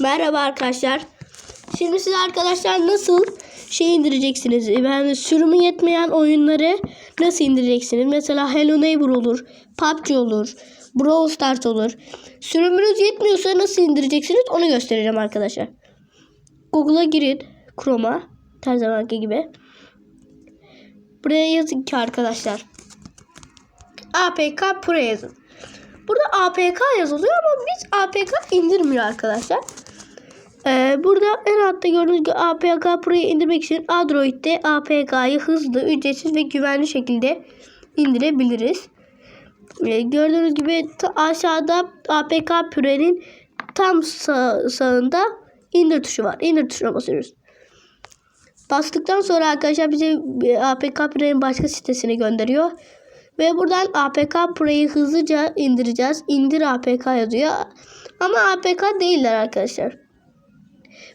Merhaba arkadaşlar. Şimdi siz arkadaşlar nasıl şey indireceksiniz? Yani sürümü yetmeyen oyunları nasıl indireceksiniz? Mesela Hello Neighbor olur, PUBG olur, Brawl Stars olur. Sürümünüz yetmiyorsa nasıl indireceksiniz onu göstereceğim arkadaşlar. Google'a girin. Chrome'a. Her zamanki gibi. Buraya yazın ki arkadaşlar. APK Pro yazın. Burada APK yazılıyor ama biz APK indirmiyor arkadaşlar. Ee, burada en altta gördüğünüz gibi APK Pro'yu indirmek için Android'de APK'yı hızlı, ücretsiz ve güvenli şekilde indirebiliriz. Ee, gördüğünüz gibi aşağıda APK Pro'nun tam sağ, sağında indir tuşu var. İndir tuşuna basıyoruz. Bastıktan sonra arkadaşlar bize e, APK Pro'nun başka sitesine gönderiyor. Ve buradan APK Pro'yu hızlıca indireceğiz. İndir APK yazıyor. Ama APK değiller arkadaşlar.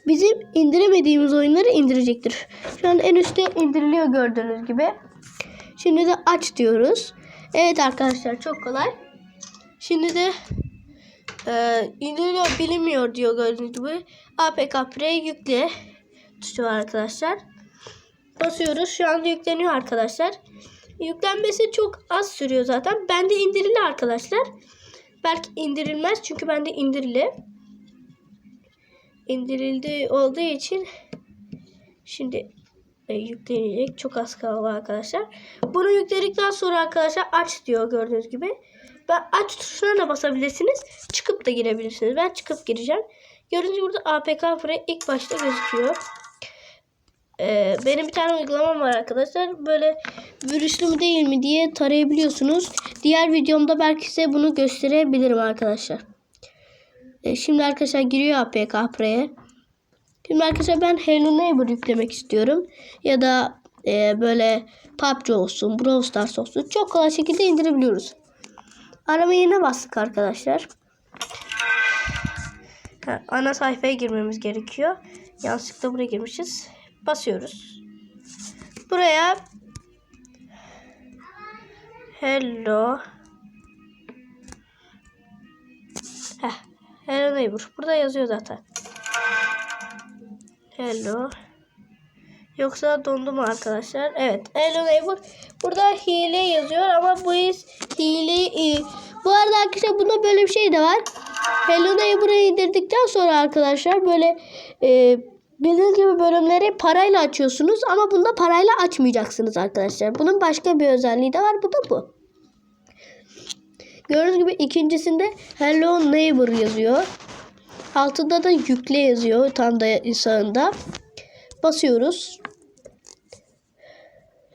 Bizim indiremediğimiz oyunları indirecektir. Şu an en üstte indiriliyor gördüğünüz gibi. Şimdi de aç diyoruz. Evet arkadaşlar çok kolay. Şimdi de e, indiriliyor bilinmiyor diyor gördüğünüz gibi. APK Play yükle tuşu var arkadaşlar. Basıyoruz. Şu anda yükleniyor arkadaşlar. Yüklenmesi çok az sürüyor zaten. Bende indirili arkadaşlar. Belki indirilmez çünkü bende indirili. İndirildi olduğu için şimdi e, yüklenecek. Çok az kaldı arkadaşlar. Bunu yükledikten sonra arkadaşlar aç diyor gördüğünüz gibi. Ben aç tuşuna da basabilirsiniz. Çıkıp da girebilirsiniz. Ben çıkıp gireceğim. Gördüğünüz gibi burada APK Free ilk başta gözüküyor. Ee, benim bir tane uygulamam var arkadaşlar. Böyle virüslü mü değil mi diye tarayabiliyorsunuz. Diğer videomda belki size bunu gösterebilirim arkadaşlar. Ee, şimdi arkadaşlar giriyor APK Play'e. Şimdi arkadaşlar ben Hello Neighbor yüklemek istiyorum. Ya da e, böyle PUBG olsun, Brawl Stars olsun. Çok kolay şekilde indirebiliyoruz. Arama yerine bastık arkadaşlar. Ha, ana sayfaya girmemiz gerekiyor. Yanlışlıkla buraya girmişiz. Basıyoruz. Buraya Hello Heh, Hello Neighbor. Burada yazıyor zaten. Hello. Yoksa dondu mu arkadaşlar? Evet. Hello Neighbor. Burada hile yazıyor ama bu is hile bu arada arkadaşlar bunda böyle bir şey de var. Hello Neighbor'ı indirdikten sonra arkadaşlar böyle e, bildiğiniz gibi bölümleri parayla açıyorsunuz ama bunda parayla açmayacaksınız arkadaşlar. Bunun başka bir özelliği de var. Bu da bu. Gördüğünüz gibi ikincisinde Hello Neighbor yazıyor. Altında da yükle yazıyor tam da sağında. Basıyoruz.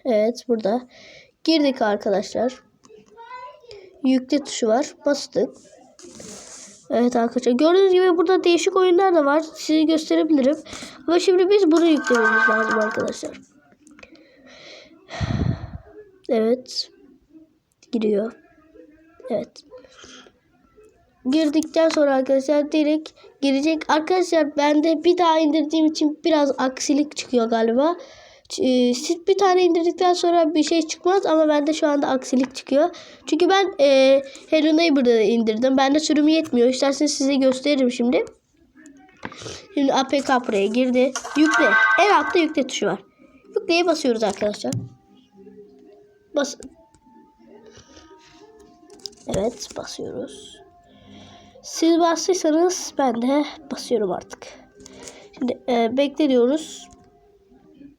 Evet burada. Girdik arkadaşlar. Yükle tuşu var. Bastık. Evet arkadaşlar. Gördüğünüz gibi burada değişik oyunlar da var. Size gösterebilirim. Ama şimdi biz bunu yüklememiz lazım arkadaşlar. Evet. Giriyor. Evet. Girdikten sonra arkadaşlar direkt girecek. Arkadaşlar ben de bir daha indirdiğim için biraz aksilik çıkıyor galiba. E, Siz bir tane indirdikten sonra bir şey çıkmaz ama bende şu anda aksilik çıkıyor. Çünkü ben e, Hello Neighbor'da da indirdim. Bende sürümü yetmiyor. İsterseniz size gösteririm şimdi. Şimdi APK buraya girdi. Yükle. En altta yükle tuşu var. Yükleye basıyoruz arkadaşlar. Bas. Evet basıyoruz. Siz bastıysanız ben de basıyorum artık. Şimdi e, bekle diyoruz.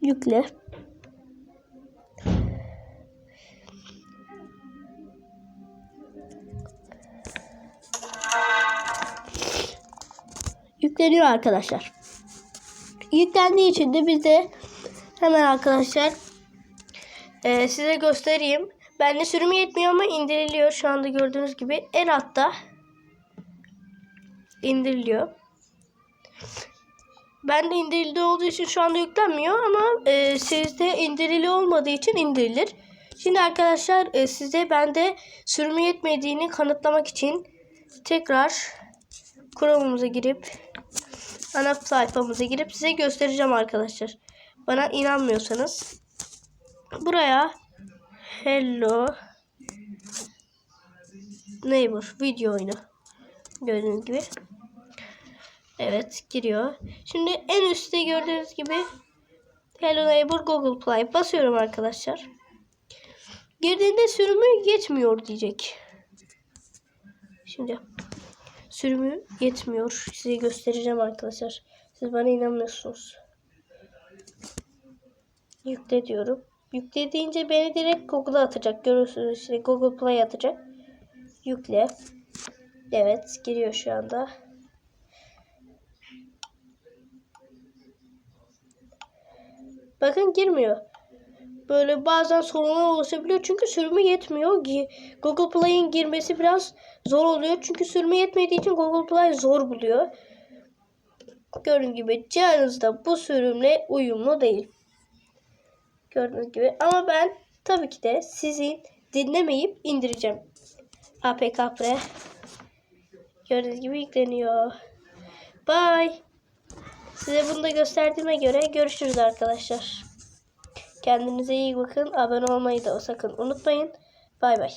Yükle. Yükleniyor arkadaşlar. Yüklendiği için de biz hemen arkadaşlar e, size göstereyim. Bende sürümü yetmiyor ama indiriliyor. Şu anda gördüğünüz gibi en altta indiriliyor. Ben de indirildi olduğu için şu anda yüklenmiyor ama e, sizde indirili olmadığı için indirilir. Şimdi arkadaşlar e, size bende sürümü yetmediğini kanıtlamak için tekrar Chrome'umuza girip ana sayfamıza girip size göstereceğim arkadaşlar. Bana inanmıyorsanız buraya Hello Neighbor video oyunu gördüğünüz gibi Evet giriyor. Şimdi en üstte gördüğünüz gibi Hello Neighbor Google Play basıyorum arkadaşlar. Girdiğinde sürümü yetmiyor diyecek. Şimdi sürümü yetmiyor. Size göstereceğim arkadaşlar. Siz bana inanmıyorsunuz. Yükle diyorum. Yükle deyince beni direkt Google'a atacak. Görürsünüz işte Google Play atacak. Yükle. Evet giriyor şu anda. Bakın girmiyor. Böyle bazen sorunlar oluşabiliyor çünkü sürümü yetmiyor. Google Play'in girmesi biraz zor oluyor. Çünkü sürümü yetmediği için Google Play zor buluyor. Gördüğünüz gibi cihazınızda bu sürümle uyumlu değil. Gördüğünüz gibi ama ben tabii ki de sizi dinlemeyip indireceğim. APK Pre. Gördüğünüz gibi yükleniyor. Bye. Size bunu da gösterdiğime göre görüşürüz arkadaşlar. Kendinize iyi bakın. Abone olmayı da sakın unutmayın. Bay bay.